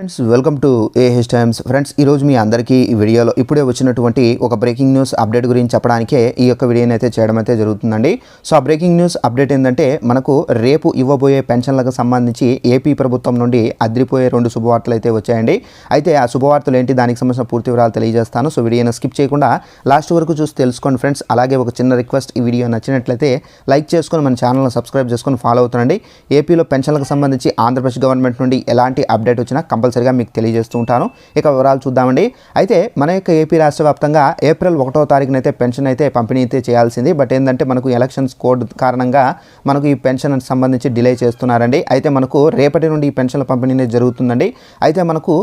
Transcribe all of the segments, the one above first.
Friends welcome to AH times friends ఈరోజు మీ అందరికీ ఈ వీడియోలో ఇప్పుడే వచ్చినటువంటి ఒక బ్రేకింగ్ న్యూస్ అప్డేట్ గురించి చెప్పడానికే ఈ యొక్క వీడియోని అయితే చేయడం అయితే జరుగుతుందండి. సో ఆ బ్రేకింగ్ న్యూస్ అప్డేట్ ఏంటంటే మనకు రేపు ఇవ్వబోయే పెన్షన్లకు సంబంధించి ఏపీ ప్రభుత్వం నుండి అద్రిపోయే రెండు శుభవార్తలు అయితే వచ్చాయండి. అయితే ఆ శుభవార్తలు ఏంటి? దానికి సంబంధించిన పూర్తి వివరాలు తెలియజేస్తాను. సో వీడియోని స్కిప్ చేయకుండా లాస్ట్ వరకు చూసి తెలుసుకోండి ఫ్రెండ్స్. అలాగే ఒక చిన్న రిక్వెస్ట్ ఈ వీడియో నచ్చినట్లయితే లైక్ చేసుకొని మన ఛానల్ని సబ్స్క్రైబ్ చేసుకొని ఫాలో అవుతుండండి. ఏపీలో పెన్షన్లకు సంబంధించి ఆంధ్రప్రదేశ్ గవర్నమెంట్ నుండి ఎలాంటి అప్డేట్ వచ్చినా కంపల్సరిగా మీకు తెలియజేస్తూ ఉంటాను. ఇక వివరాలు చూద్దామండి. అయితే మన యొక్క ఏపీ రాష్ట్ర వ్యాప్తంగా ఏప్రిల్ ఒకటో తారీఖున అయితే పెన్షన్ అయితే పంపిణీ అయితే చేయాల్సింది. బట్ ఏంటంటే మనకు ఎలక్షన్స్ కోడ్ కారణంగా మనకు ఈ పెన్షన్ సంబంధించి డిలే చేస్తున్నారండి. అయితే మనకు రేపటి నుండి ఈ పెన్షన్ల పంపిణీ అనేది జరుగుతుందండి. అయితే మనకు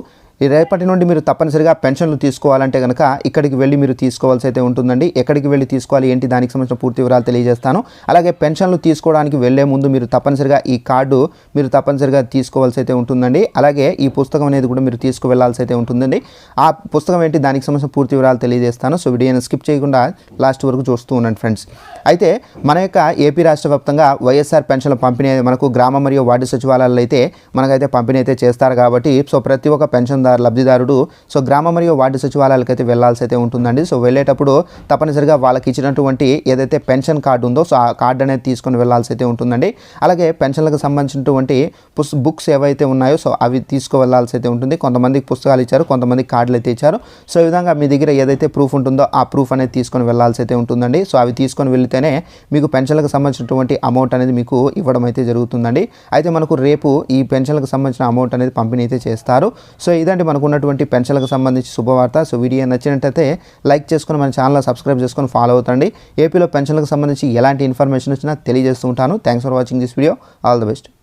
ఈ రేపటి నుండి మీరు తప్పనిసరిగా పెన్షన్లు తీసుకోవాలంటే కనుక ఇక్కడికి వెళ్ళి మీరు తీసుకోవాల్సి అయితే ఉంటుందండి. ఎక్కడికి వెళ్ళి తీసుకోవాలి ఏంటి దానికి సంబంధించిన పూర్తి వివరాలు తెలియజేస్తాను. అలాగే పెన్షన్లు తీసుకోవడానికి వెళ్ళే ముందు మీరు తప్పనిసరిగా ఈ కార్డు మీరు తప్పనిసరిగా తీసుకోవాల్సి అయితే ఉంటుందండి. అలాగే ఈ పుస్తకం అనేది కూడా మీరు తీసుకువెళ్ళాల్సి అయితే ఉంటుందండి. ఆ పుస్తకం ఏంటి దానికి సంబంధించిన పూర్తి వివరాలు తెలియజేస్తాను. సో వీడియోని స్కిప్ చేయకుండా లాస్ట్ వరకు చూస్తూ ఉండండి ఫ్రెండ్స్. అయితే మన యొక్క ఏపీ రాష్ట్ర వ్యాప్తంగా వైఎస్ఆర్ పెన్షన్ల పంపిణీ మనకు గ్రామ మరియు వార్డు సచివాలయాల్లో అయితే మనకైతే పంపిణీ అయితే చేస్తారు కాబట్టి సో ప్రతి ఒక్క పెన్షన్ పెన్షన్దారు లబ్ధిదారుడు. సో గ్రామ మరియు వార్డు సచివాలయాలకు అయితే వెళ్ళాల్సి అయితే ఉంటుందండి. సో వెళ్ళేటప్పుడు తప్పనిసరిగా వాళ్ళకి ఇచ్చినటువంటి ఏదైతే పెన్షన్ కార్డు ఉందో సో ఆ కార్డు అనేది తీసుకొని వెళ్ళాల్సి అయితే ఉంటుందండి. అలాగే పెన్షన్లకు సంబంధించినటువంటి పుస్ బుక్స్ ఏవైతే ఉన్నాయో సో అవి తీసుకువెళ్ళాల్సి అయితే ఉంటుంది. కొంతమందికి పుస్తకాలు ఇచ్చారు కొంతమందికి కార్డులు అయితే ఇచ్చారు. సో ఈ విధంగా మీ దగ్గర ఏదైతే ప్రూఫ్ ఉంటుందో ఆ ప్రూఫ్ అనేది తీసుకొని వెళ్ళాల్సి అయితే ఉంటుందండి. సో అవి తీసుకొని వెళితేనే మీకు పెన్షన్లకు సంబంధించినటువంటి అమౌంట్ అనేది మీకు ఇవ్వడం అయితే జరుగుతుందండి. అయితే మనకు రేపు ఈ పెన్షన్లకు సంబంధించిన అమౌంట్ అనేది పంపిణీ అయితే చేస్తారు. సో ఇదండి మనకు ఉన్నటువంటి పెన్షన్లకు సంబంధించి శుభవార్త. సో వీడియో నచ్చినట్టయితే లైక్ చేసుకొని మన ఛానల్ సబ్స్క్రైబ్ చేసుకొని ఫాలో అవుతండి. ఏపీలో పెన్షన్లకు సంబంధించి ఎలాంటి ఇన్ఫర్మేషన్ వచ్చినా తెలియజేస్తూ ఉంటాను. Thanks for watching this video all the best